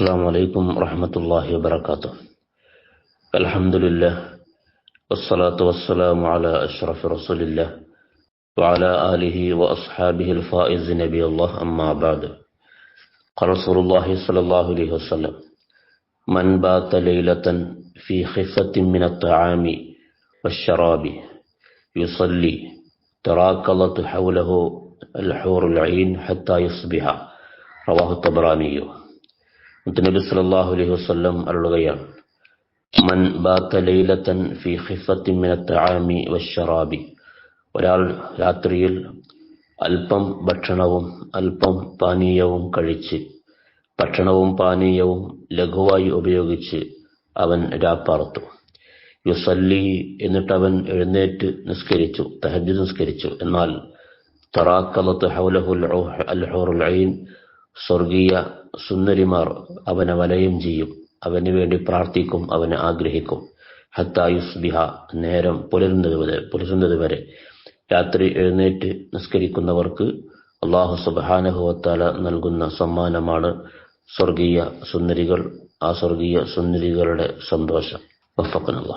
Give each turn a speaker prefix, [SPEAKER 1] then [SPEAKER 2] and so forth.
[SPEAKER 1] السلام عليكم ورحمة الله وبركاته. الحمد لله والصلاة والسلام على أشرف رسول الله وعلى آله وأصحابه الفائز نبي الله أما بعد. قال رسول الله صلى الله عليه وسلم من بات ليلة في خفة من الطعام والشراب يصلي تراكلت حوله الحور العين حتى يصبح. رواه الطبراني. മുത്തനബി സല്ലല്ലാഹു അലൈഹി വസല്ലം അരുളുകയാണ്. മൻ ബാത്ത ലൈലത്തൻ ഫി ഖിഫത്തിൻ മിന തആമി വശറാബി ഒരാൾ രാത്രിയിൽ അല്പം ഭക്ഷണവും അല്പം പാനീയവും കഴിച്ച് ഭക്ഷണവും പാനീയവും ലഘുവായി ഉപയോഗിച്ച് അവൻ രാപ്പാർത്തു. യുസല്ലി എന്നിട്ട് അവൻ എഴുന്നേറ്റ് നിസ്കരിച്ചു തഹജ് നിസ്കരിച്ചു. എന്നാൽ തറാക്കലത്ത് ഹൗലഹുൽ അൽഹുറുൽ ഐൻ സ്വർഗീയ സുന്ദരിമാർ അവനെ വലയം ചെയ്യും. അവന് വേണ്ടി പ്രാർത്ഥിക്കും അവനെ ആഗ്രഹിക്കും. ഹത്തായുസ്ബിഹ നേരം പുലരുന്നത് വരെ പുലരുന്നത് വരെ. രാത്രി എഴുന്നേറ്റ് നിസ്കരിക്കുന്നവർക്ക് അള്ളാഹു സുബാനഹുവത്താല നൽകുന്ന സമ്മാനമാണ് സ്വർഗീയ സുന്ദരികൾ ആ സ്വർഗീയ സുന്ദരികളുടെ സന്തോഷം. വഫക്കനുള്ള